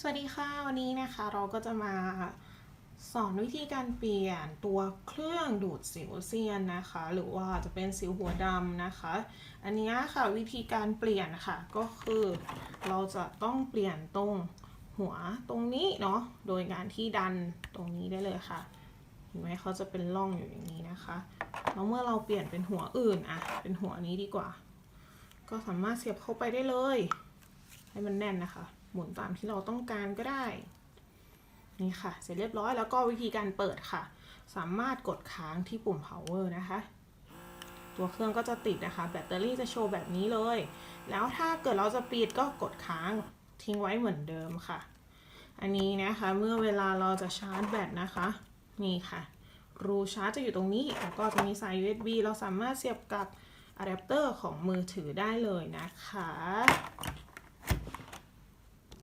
สวัสดีค่ะวันนี้นะคะเราก็จะมาสอนวิธีการเปลี่ยนตัวเครื่องดูดสิวเซียนนะคะ หรือว่าจะเป็นสิวหัวดำนะคะ อันนี้ค่ะวิธีการเปลี่ยนค่ะก็คือเราจะต้องเปลี่ยนตรงหัวตรงนี้เนาะโดยการที่ดันตรงนี้ได้เลยค่ะเห็นไหมเขาจะเป็นร่องอยู่อย่างนี้นะคะแล้วเมื่อเราเปลี่ยนเป็นหัวอื่นอะเป็นหัวนี้ดีกว่า ก็สามารถเสียบเข้าไปได้เลย ให้มันแน่นนะคะ หมุนตามที่เราต้องการก็ได้ นี่ค่ะ เสร็จเรียบร้อยแล้วก็วิธีการเปิดค่ะ สามารถกดค้างที่ปุ่ม power นะคะ ตัวเครื่องก็จะติดนะคะ แบตเตอรี่จะโชว์แบบนี้เลย แล้วถ้าเกิดเราจะปิดก็กดค้างทิ้งไว้เหมือนเดิมค่ะ อันนี้นะคะเมื่อเวลาเราจะชาร์จแบตนะคะ นี่ค่ะ รูชาร์จจะอยู่ตรงนี้ แล้วก็จะมีสาย USB เราสามารถเสียบกับอะแดปเตอร์ของมือถือได้เลยนะคะ